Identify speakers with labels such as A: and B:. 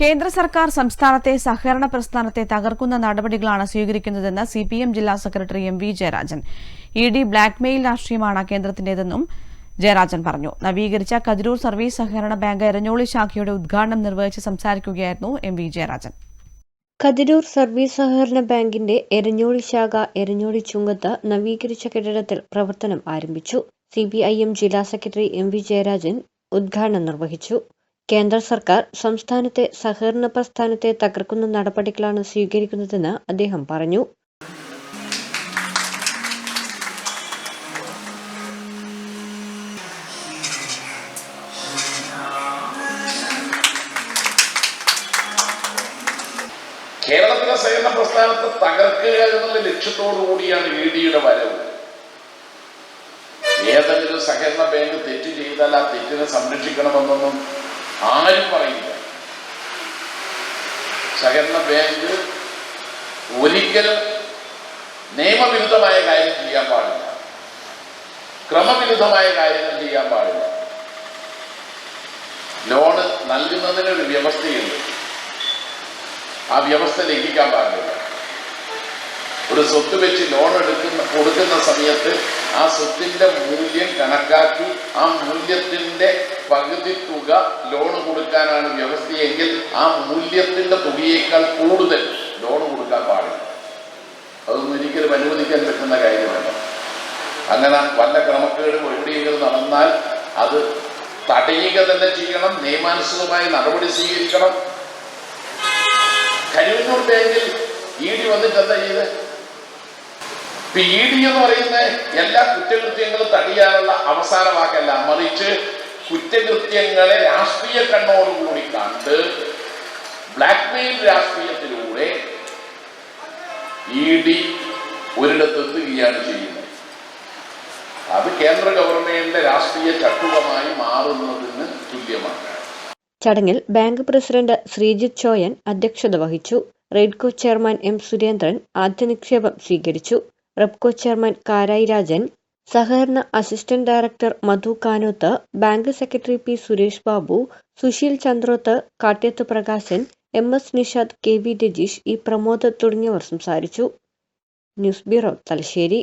A: കേന്ദ്ര സർക്കാർ സംസ്ഥാനത്തെ സഹകരണ പ്രസ്ഥാനത്തെ തകർക്കുന്ന നടപടികളാണ് സ്വീകരിക്കുന്നതെന്ന് സി പി എം ജില്ലാ secretary M V Jayarajan. E D blackmail രാഷ്ട്രീയമാണ് കേന്ദ്രത്തിന്റേതെന്നും ജയരാജൻ പറഞ്ഞു. നവീകരിച്ച കതിരൂർ സർവീസ് സഹകരണ ബാങ്ക് എരഞ്ഞോളി ശാഖയുടെ ഉദ്ഘാടനം നിർവഹിച്ച് സംസാരിക്കുകയായിരുന്നു M V Jayarajan.
B: Kathirur service സഹകരണ ബാങ്കിന്റെ എരഞ്ഞോളി ശാഖ എരഞ്ഞോളി ചുങ്കത്ത് നവീകരിച്ച കെട്ടിടത്തിൽ പ്രവർത്തനം ആരംഭിച്ചു. സി ജില്ലാ സെക്രട്ടറി എം വി ജയരാജൻ ഉദ്ഘാടനം നിർവഹിച്ചു. കേന്ദ്ര സർക്കാർ സംസ്ഥാനത്തെ സഹകരണ പ്രസ്ഥാനത്തെ തകർക്കുന്ന നടപടികളാണ് സ്വീകരിക്കുന്നതെന്ന് അദ്ദേഹം പറഞ്ഞു.
C: കേരളത്തിലെ സേവന പ്രസ്ഥാനത്തെ തകർക്കുക എന്നുള്ള ലക്ഷ്യത്തോടു കൂടിയാണ് ഇ ഡിയുടെ വരവ്. ഏതെങ്കിലും സഹകരണ ബാങ്ക് തെറ്റ് ചെയ്താൽ ആ തെറ്റിനെ സംരക്ഷിക്കണമെന്നൊന്നും ആരും പറയില്ല സഹകരണ ബാങ്ക് ഒരിക്കലും നിയമവിരുദ്ധമായ കാര്യം ചെയ്യാൻ പാടില്ല. ക്രമവിരുദ്ധമായ കാര്യങ്ങൾ ചെയ്യാൻ പാടില്ല. ലോണ് നൽകുന്നതിനൊരു വ്യവസ്ഥയുണ്ട്. ആ വ്യവസ്ഥ ലംഘിക്കാൻ പാടില്ല. ഒരു സ്വത്ത് വെച്ച് ലോൺ എടുക്കുന്ന കൊടുക്കുന്ന സമയത്ത് ആ സ്വത്തിന്റെ മൂല്യം കണക്കാക്കി ആ മൂല്യത്തിന്റെ പകുതി തുക ലോൺ കൊടുക്കാനാണ് വ്യവസ്ഥയെങ്കിൽ ആ മൂല്യത്തിന്റെ തുകയേക്കാൾ കൂടുതൽ ലോൺ കൊടുക്കാൻ പാടില്ല. അതൊന്നും ഒരിക്കലും അനുവദിക്കാൻ പറ്റുന്ന കാര്യമല്ല. അങ്ങനെ വല്ല ക്രമക്കേടും എവിടെയെങ്കിലും നടന്നാൽ അത് തടയുക തന്നെ ചെയ്യണം നിയമാനുസൃതമായി നടപടി സ്വീകരിക്കണം. കഴിയുന്നുണ്ടെങ്കിൽ ബാങ്കിൽ ഇ ഡി വന്നിട്ട് എന്താ ചെയ്ത്? ഇപ്പൊ ഇ ഡി എന്ന് പറയുന്ന എല്ലാ കുറ്റകൃത്യങ്ങളും തടിയാനുള്ള അവസാന വാക്കല്ല. മറിച്ച് കുറ്റകൃത്യങ്ങളെ രാഷ്ട്രീയ കണ്ണോടുകൂടി കണ്ട് ബ്ലാക്ക്മെയിൽ രാഷ്ട്രീയത്തിലൂടെ ഇ ഡി ഒരിടത്തെത്തുകയാണ് ചെയ്യുന്നത്. അത് കേന്ദ്ര ഗവൺമെന്റിന്റെ രാഷ്ട്രീയ ചട്ടുകമായി മാറുന്നതിന് തുല്യമാണ്.
B: ചടങ്ങിൽ ബാങ്ക് പ്രസിഡന്റ് ശ്രീജിത് ചോയൻ അധ്യക്ഷത വഹിച്ചു. റെഡ്കോ ചെയർമാൻ എം സുരേന്ദ്രൻ ആദ്യ നിക്ഷേപം സ്വീകരിച്ചു. റെപ്കോ ചെയർമാൻ കാരായി രാജൻ സഹകരണ assistant director Madhu Kanoth bank secretary P Suresh Babu Susheel Chandroth Kattyath Prakashan M S Nishad K V Rajeesh E Pramod തുടങ്ങിയവർ സംസാരിച്ചു. News bureau Thalassery.